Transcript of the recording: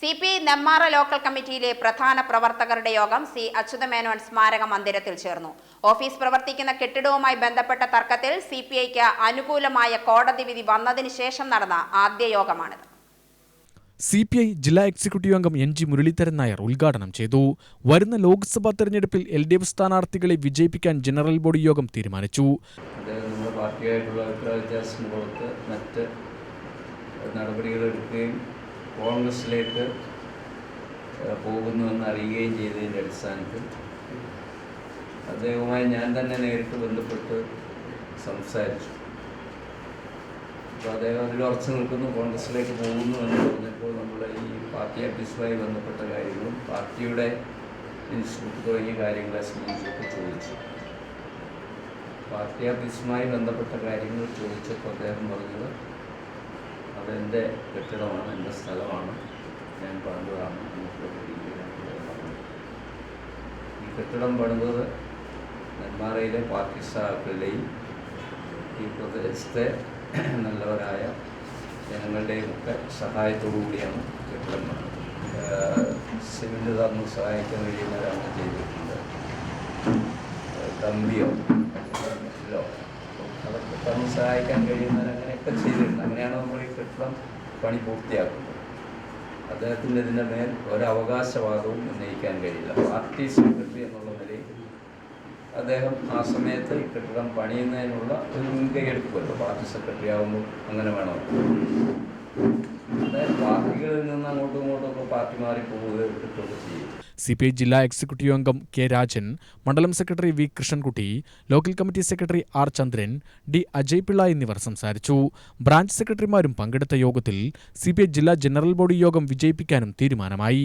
C P I Nemmara local കമ്മിറ്റിയിലെ പ്രധാന പ്രവർത്തകരുടെ യോഗം സി അച്യുതമേനോൻ സ്മാരക മന്ദിരത്തിൽ ചേർന്നു. ഓഫീസ് പ്രവർത്തിക്കുന്ന കെട്ടിടവുമായി ബന്ധപ്പെട്ട തർക്കത്തിൽ സി പി ഐക്ക് അനുകൂലമായ കോടതി വിധി വന്നതിന് ശേഷം നടന്ന ആദ്യ യോഗമാണിത്. സി പി ഐ ജില്ലാ എക്സിക്യൂട്ടീവ് അംഗം എൻ ജി മുരളീധരൻ നായർ ഉദ്ഘാടനം ചെയ്തു. വരുന്ന ലോക്സഭാ തെരഞ്ഞെടുപ്പിൽ എൽ ഡി എഫ് സ്ഥാനാർത്ഥികളെ വിജയിപ്പിക്കാൻ ജനറൽ ബോഡി യോഗം തീരുമാനിച്ചു. പാർട്ടിയായിട്ടുള്ള അഭിപ്രായ മറ്റ് നടപടികൾ എടുക്കുകയും കോൺഗ്രസിലേക്ക് പോകുന്നുവെന്ന് അറിയുകയും ചെയ്തതിന്റെ അടിസ്ഥാനത്തിൽ അദ്ദേഹവുമായി ഞാൻ തന്നെ നേരിട്ട് ബന്ധപ്പെട്ട് സംസാരിച്ചു. അപ്പോൾ അദ്ദേഹം അതിൽ ഉറച്ചു നിൽക്കുന്നു കോൺഗ്രസിലേക്ക് പോകുന്നു എന്ന് പറഞ്ഞപ്പോൾ നമ്മൾ ഈ പാർട്ടി ഓഫീസുമായി ബന്ധപ്പെട്ട കാര്യങ്ങളും പാർട്ടിയുടെ ഇൻസ്റ്റിറ്റ്യൂട്ട് തുടങ്ങിയ കാര്യങ്ങളെ സംബന്ധിച്ചൊക്കെ ചോദിച്ചു. പാർട്ടി ഓഫീസുമായി ബന്ധപ്പെട്ട കാര്യങ്ങൾ ചോദിച്ചപ്പോൾ അദ്ദേഹം പറഞ്ഞത് അതെന്റെ കെട്ടിടമാണ് എന്റെ സ്ഥലമാണ്. ഞാൻ പറഞ്ഞത് ഈ കെട്ടിടം പണിതത് നെന്മാറയിലെ പാർട്ടി ഈ പ്രദേശത്തെ നല്ലവരായ ജനങ്ങളുടെയും ഒക്കെ സഹായത്തോടു കൂടിയാണ് കെട്ടിടം സിമെന്റ് സിമെന്റ് തന്ന് സഹായിക്കാൻ കഴിയുന്നവരാണ് ചെയ്തിട്ടുണ്ട് കമ്പിയോ മറ്റോ പണി സഹായിക്കാൻ കഴിയുന്നവർ അങ്ങനെയൊക്കെ ചെയ്തിട്ടുണ്ട്. അങ്ങനെയാണ് നമ്മൾ ഈ കെട്ടിടം പണി പൂർത്തിയാക്കുന്നത്. അദ്ദേഹത്തിന്റെ ഇതിന്റെ മേൽ ഒരവകാശവാദവും ഉന്നയിക്കാൻ കഴിയില്ല. പാർട്ടി സെക്രട്ടറി എന്നുള്ള നിലയിൽ അദ്ദേഹം ആ സമയത്ത് ഈ കെട്ടിടം പണിയുന്നതിനുള്ള ഒരു മുൻകൈ എടുക്കുമല്ലോ പാർട്ടി സെക്രട്ടറി ആകുമ്പോൾ അങ്ങനെ വേണമല്ലോ അതായത് പാർട്ടികളിൽ നിന്ന് അങ്ങോട്ടും ഇങ്ങോട്ടും ഒക്കെ പാർട്ടി മാറി പോവുകയോ കിട്ടുകയൊക്കെ ചെയ്യും. സി പി ഐ ജില്ലാ എക്സിക്യൂട്ടീവ് അംഗം കെ രാജൻ മണ്ഡലം secretary V Krishnankutty local committee secretary R Chandran D Ajay Pillai എന്നിവർ സംസാരിച്ചു. ബ്രാഞ്ച് സെക്രട്ടറിമാരും പങ്കെടുത്ത യോഗത്തിൽ സി ജില്ലാ ജനറൽ ബോഡി യോഗം വിജയിപ്പിക്കാനും തീരുമാനമായി.